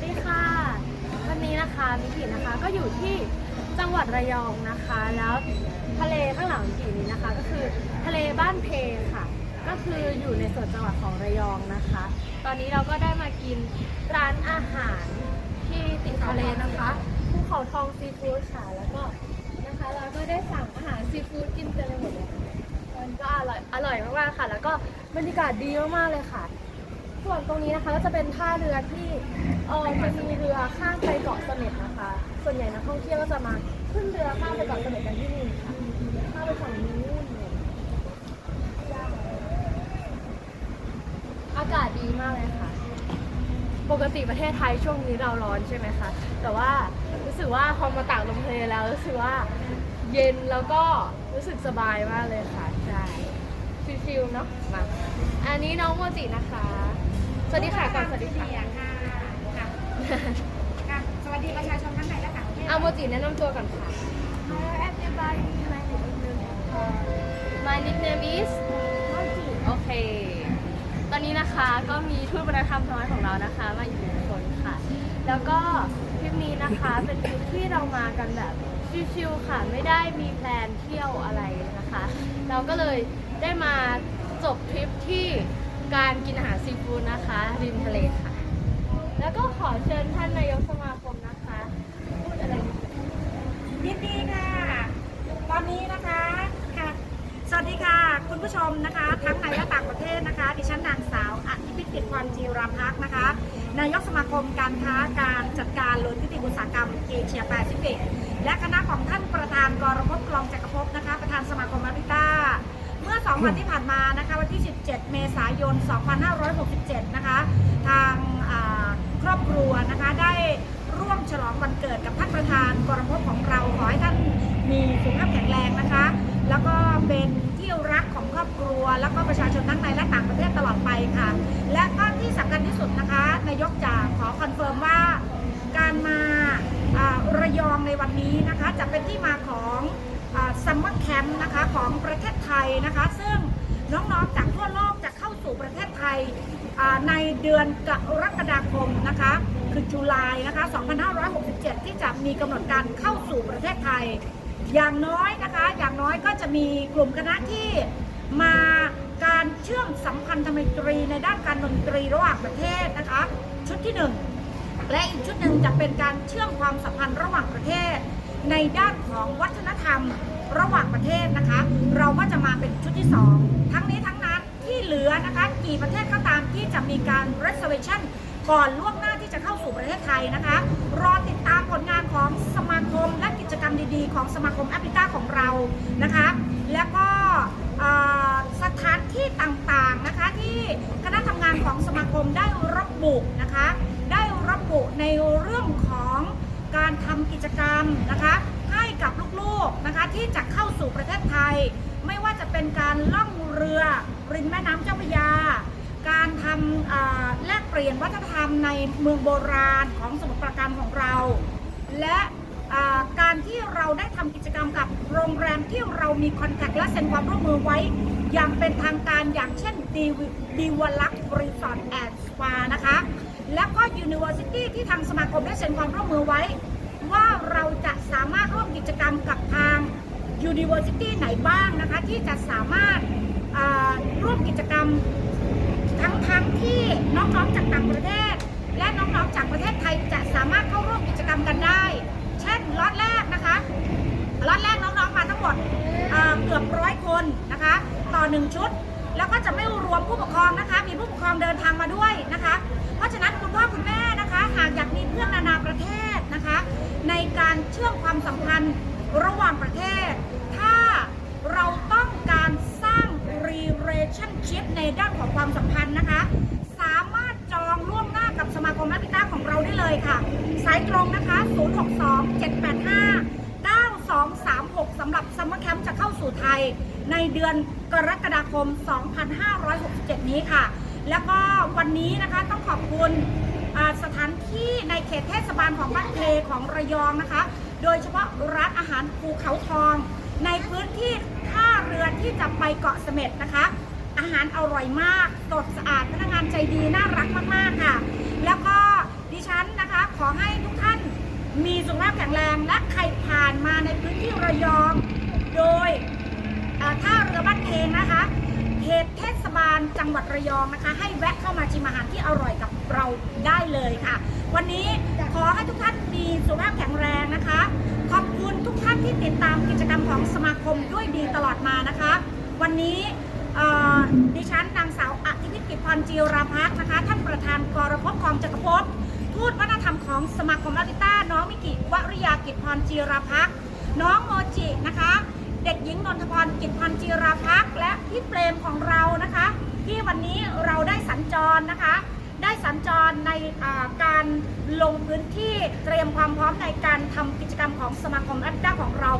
วัสดีค่ะ วันนี้นะคะมิกินะคะก็อยู่ที่จังหวัดระยองนะคะ แล้วทะเลข้างหลังมิกินี้นะคะ ก็คือทะเลบ้านเพค่ะ ก็คืออยู่ในส่วนจังหวัดของระยองนะคะ ตอนนี้เราก็ได้มากินร้านอาหารที่ติดทะเลนะคะภูเขาทองซีฟู้ดค่ะแล้วก็นะคะเราก็ได้สั่งอาหารซีฟู้ดกินเต็มไปหมดเลยมันก็อร่อยอร่อยมากๆค่ะ แล้วก็บรรยากาศดีมากๆเลยค่ะ ส่วนตรงนี้นะคะก็จะเป็นท่าเรือที่เออจะมีเรือข้ามไปเกาะเสม็ดนะคะ ส่วนใหญ่นักท่องเที่ยวก็จะมาขึ้นเรือข้ามไปเกาะเสม็ดกันที่นี่ค่ะข้ามไปฝั่งนู้นอากาศดีมากเลยค่ะ ปกติประเทศไทยช่วงนี้เราร้อนใช่ไหมคะ แต่ว่ารู้สึกว่าพอมาต่างลมทะเลแล้วรู้สึกว่าเย็นแล้วก็รู้สึกสบายมากเลยค่ะใช่ ชิลๆเนาะมาอันนี้น้องโมจินะคะ สวัสดีค่ะก่อนสวัสดีค่ะค่ะค่ะค่ะสวัสดีประชาชนทั้งในและต่างประเทศเอาโมจิแนะนำตัวก่อนค่ะ Hello everybody my name is Luna My nickname is โมจิโอเค ตอนนี้นะคะก็มีทูตวัฒนธรรมน้อยของเรานะคะ มาอีกหนึ่งคนค่ะ แล้วก็ทริปนี้นะคะเป็นทริปที่เรามากันแบบชิลๆค่ะ ไม่ได้มีแพลนเที่ยวอะไรนะคะ เราก็เลย ได้มาจบทริปที่การกินอาหารซีฟู้ดนะคะ ริมทะเลค่ะ แล้วก็ขอเชิญท่านนายกสมาคมนะคะ พูดอะไรยินดีค่ะ ตอนนี้นะคะค่ะ สวัสดีค่ะ คุณผู้ชมนะคะ ทั้งในและต่างประเทศนะคะ ดิฉันนางสาวอธิพิติพรจีราพักษ์นะคะ นายกสมาคมการค้าการจัดการโลจิสติกอุตสาหกรรมเอเชียแปซิฟิกและคณะของท่านประธานกรพกลองจักรภพนะคะ 2 วันที่ผ่านมานะคะวันที่ 17 เมษายน 2567 นะคะ ทางครอบครัวนะคะได้ร่วมฉลองวันเกิดกับท่านประธานกรพของเราขอให้ท่านมีสุขภาพแข็งแรงนะคะ แล้วก็เป็นที่รักของครอบครัว แล้วก็ประชาชนทั้งในและต่างประเทศตลอดไปค่ะ และก็ที่สำคัญที่สุดนะคะนายกจะขอคอนเฟิร์มว่าการมาระยองในวันนี้นะคะ จะเป็นที่มาของ ซัมเมอร์แคมป์นะคะของประเทศไทยนะคะ ซึ่งน้องๆจากทั่วโลกจะเข้าสู่ประเทศไทยในเดือนกรกฎาคมนะคะ คือจุลายนะคะ 2567 ที่จะมีกำหนดการเข้าสู่ประเทศไทย อย่างน้อยนะคะ อย่างน้อยก็จะมีกลุ่มคณะที่มาการเชื่อมสัมพันธไมตรีในด้านการดนตรีระหว่างประเทศนะคะ ชุดที่หนึ่งและอีกชุดหนึ่งจะเป็นการเชื่อมความสัมพันธ์ระหว่างประเทศ ในด้านของวัฒนธรรมระหว่างประเทศนะคะ เราก็จะมาเป็นชุดที่ 2 ทั้งนี้ทั้งนั้นที่เหลือนะคะกี่ประเทศก็ตามที่จะมีการ reservation ก่อนล่วงหน้าที่จะเข้าสู่ประเทศไทยนะคะ รอติดตามผลงานของสมาคมและกิจกรรมดีๆ ของสมาคมแอฟริกาของเรานะคะ แล้วก็สถานที่ต่างๆนะคะที่คณะทำงานของสมาคมได้ระบุนะคะบุในเรื่องของำกิจกรรมนะคะให้กับลูกๆนะคะที่จะเข้าสู่ประเทศไทย ไม่ว่าจะเป็นการล่องเรือริมแม่น้ำเจ้าพระยา การทำแลกเปลี่ยนวัฒนธรรมในเมืองโบราณของสมุทรปราการของเรา และการที่เราได้ทำกิจกรรมกับโรงแรมที่เรามีคอนแทคและเซ็นความร่วมมือไว้ อย่างเป็นทางการอย่างเช่นดีดีวลักรีสอร์ทแอนด์สปานะคะและก็ University ที่ทางสมาคมได้เซ็นความร่วมมือไว้ ว่าเราจะสามารถร่วมกิจกรรมกับทาง University ไหนบ้างนะคะ ที่จะสามารถร่วมกิจกรรมทั้งทั้งที่น้องๆจากต่างประเทศ และน้องๆจากประเทศไทยจะสามารถเข้าร่วมกิจกรรมกันได้ เช่นล็อตแรกนะคะล็อตแรกน้องๆมาทั้งหมดเกือบร้อยคนนะคะ ต่อหนึ่งชุด แล้วก็จะไม่รวมผู้ปกครองนะคะ มีผู้ปกครองเดินทางมาด้วยนะคะ เพราะฉะนั้นคุณพ่อคุณแม่นะคะหากอยากมีเพื่อนนานาประเทศ ในการเชื่อมความสัมพันธ์ระหว่างประเทศ ถ้าเราต้องการสร้าง relationship ในด้านของความสัมพันธ์นะคะ สามารถจองล่วงหน้ากับสมาคมแอฟริกาของเราได้เลยค่ะ สายตรงนะคะ 062 785 9236สำหรับซัมเมอร์แคมป์จะเข้าสู่ไทย ในเดือนกรกฎาคม 2567 นี้ค่ะ แล้วก็วันนี้นะคะต้องขอบคุณ สถานที่ในเขตเทศบาลของบ้านเพของระยองนะคะ โดยเฉพาะร้านอาหารภูเขาทอง ในพื้นที่ท่าเรือที่จะไปเกาะเสม็ดนะคะ อาหารอร่อยมาก สดสะอาดพนักงานใจดีน่ารักมากๆค่ะ แล้วก็ดิฉันนะคะใครผ่านมาในพื้นที่ระยอง โดยท่าเรือบ้านเพงนะคะเขตเทศบาลจังหวัดระยองนะคะ ให้แวะเข้ามาชิมอาหารที่อร่อยกับ เราได้เลยค่ะ วันนี้ขอให้ทุกท่านมีสุขภาพแข็งแรงนะคะ ขอบคุณทุกท่านที่ติดตามกิจกรรมของสมาคมด้วยดีตลอดมานะคะ วันนี้ดิฉันนางสาวอธิพิกิจพรจีราพักนะคะ ท่านประธานกรพกองจักรภพทูตวัฒนธรรมของสมาคมลาติต้า น้องมิกิวริยากิจพรจีราพักน้องโมจินะคะ เด็กหญิงนนทพรกิจพรจีราพักและพี่เปรมของเรานะคะ ที่วันนี้เราได้สัญจรนะคะ ได้สัญจรในการลงพื้นที่เตรียมความพร้อมในการทำกิจกรรมของสมาคมรัฐด้าของเรา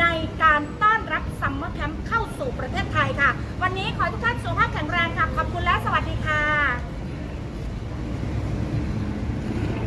ในการต้อนรับซัมเมอร์แคมป์เข้าสู่ประเทศไทยค่ะ วันนี้ขอทุกท่านสุขภาพแข็งแรงค่ะ ขอบคุณและสวัสดีค่ะ